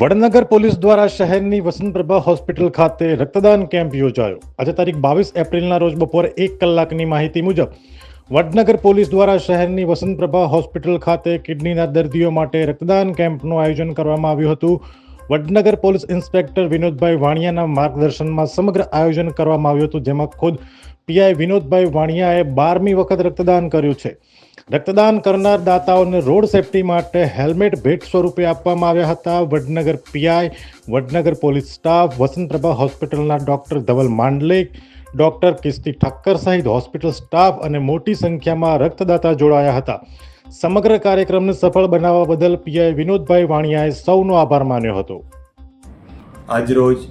Vadnagar police દ્વારા શહેરની વસંતપ્રભા hospital ખાતે રક્તદાન કેમ્પ યોજાયો. આજે તારીખ બાવીસ એપ્રિલના રોજ બપોરે એક કલાકની માહિતી મુજબ, વડનગર પોલીસ દ્વારા શહેરની વસંતપ્રભા હોસ્પિટલ ખાતે કિડનીના દર્દીઓ માટે રક્તદાન કેમ્પનું આયોજન કરવામાં આવ્યું હતું. વડનગર પોલીસ ઇન્સ્પેક્ટર વિનોદભાઈ વાણિયાના માર્ગદર્શનમાં સમગ્ર આયોજન કરવામાં આવ્યું હતું, જેમાં ખુદ પીઆઈ વિનોદભાઈ વાણિયાએ બારમી વખત રક્તદાન કર્યું છે. રક્તદાન કરનાર દાતાઓને રોડ સેફટી માટે હેલ્મેટ ભેટ સ્વરૂપે આપવામાં આવ્યા હતા. Vadnagar PI, Vadnagar police staff, Vasantprabha હોસ્પિટલના ડોક્ટર ધવલ માંડલેક, ડોક્ટર કિસ્તી ઠક્કર સહિત હોસ્પિટલ સ્ટાફ અને મોટી સંખ્યામાં રક્તદાતા જોડાયા હતા. સમગ્ર કાર્યક્રમને સફળ બનાવવા બદલ પીઆઈ વિનોદભાઈ વાણિયાએ સૌનો આભાર માન્યો હતો. આજરોજ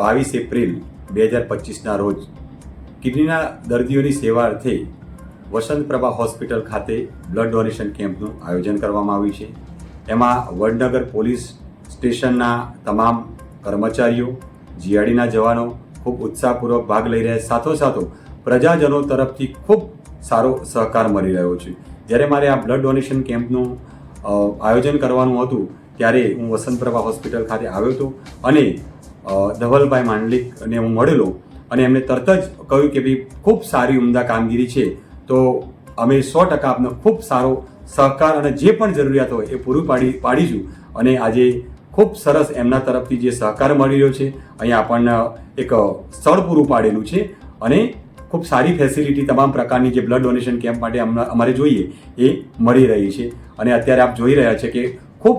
બાવીસ એપ્રિલ બે હજાર પચીસના રોજ કિડનીના દર્દીઓની સેવા અર્થે વસંતપ્રભા હોસ્પિટલ ખાતે બ્લડ ડોનેશન કેમ્પનું આયોજન કરવામાં આવ્યું છે. એમાં વડનગર પોલીસ સ્ટેશનના તમામ કર્મચારીઓ જીઆડીના જવાનો ખૂબ ઉત્સાહપૂર્વક ભાગ લઈ રહ્યા સાથો સાથોસાથો પ્રજાજનો તરફથી ખૂબ સારો સહકાર મળી રહ્યો છે. જ્યારે મારે આ બ્લડ ડોનેશન કેમ્પનું આયોજન કરવાનું હતું, ત્યારે હું વસંતપ્રભા હોસ્પિટલ ખાતે આવ્યો હતો અને ધવલભાઈ માંડલિકને હું મળેલો અને એમણે તરત જ કહ્યું કે ભાઈ, ખૂબ સારી ઉમદા કામગીરી છે. તો અમે સો ટકા આપનો ખૂબ સારો સહકાર અને જે પણ જરૂરિયાત હોય એ પૂરું પાડી, પાડીશું. અને આજે ખૂબ સરસ એમના તરફથી જે સહકાર મળી રહ્યો છે, અહીંયા આપણને એક સ્થળ પૂરું પાડેલું છે. અને ખૂબ સારી ફેસિલિટી તમામ પ્રકારની જે બ્લડ ડોનેશન કેમ્પ માટે અમારે જોઈએ એ મળી રહી છે. અને અત્યારે આપ જોઈ રહ્યા છે કે ખૂબ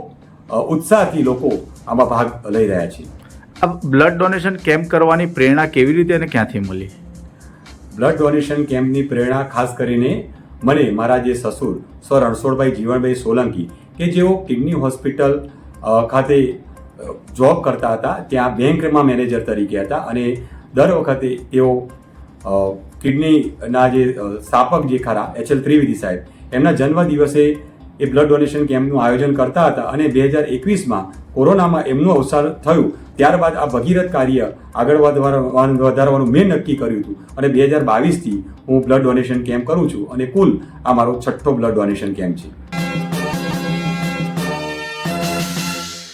ઉત્સાહથી લોકો આમાં ભાગ લઈ રહ્યા છે. આ બ્લડ ડોનેશન કેમ્પ કરવાની પ્રેરણા કેવી રીતે અને ક્યાંથી મળી? બ્લડ ડોનેશન કેમ્પની પ્રેરણા ખાસ કરીને મને મારા જે સસુર સ્વ રણછોડભાઈ જીવણભાઈ સોલંકી કે જેઓ કિડની હોસ્પિટલ ખાતે જોબ કરતા હતા ત્યાં બેંકમાં મેનેજર તરીકે હતા અને દર વખતે તેઓ કિડનીના જે સ્થાપક જે ખરા, એચ એલ ત્રિવેદી સાહેબ, એમના જન્મ દિવસે એ બ્લડ ડોનેશન કેમ્પનું આયોજન કરતા હતા અને બે હજાર એકવીસમાં કોરોનામાં એમનું અવસાન થયું. ત્યારબાદ આ ભગીરથ કાર્ય આગળ વધારવાનું મેં નક્કી કર્યું હતું અને બે હજાર બાવીસથી હું બ્લડ ડોનેશન કેમ્પ કરું છું અને કુલ આ મારો છઠ્ઠો બ્લડ ડોનેશન કેમ્પ છે.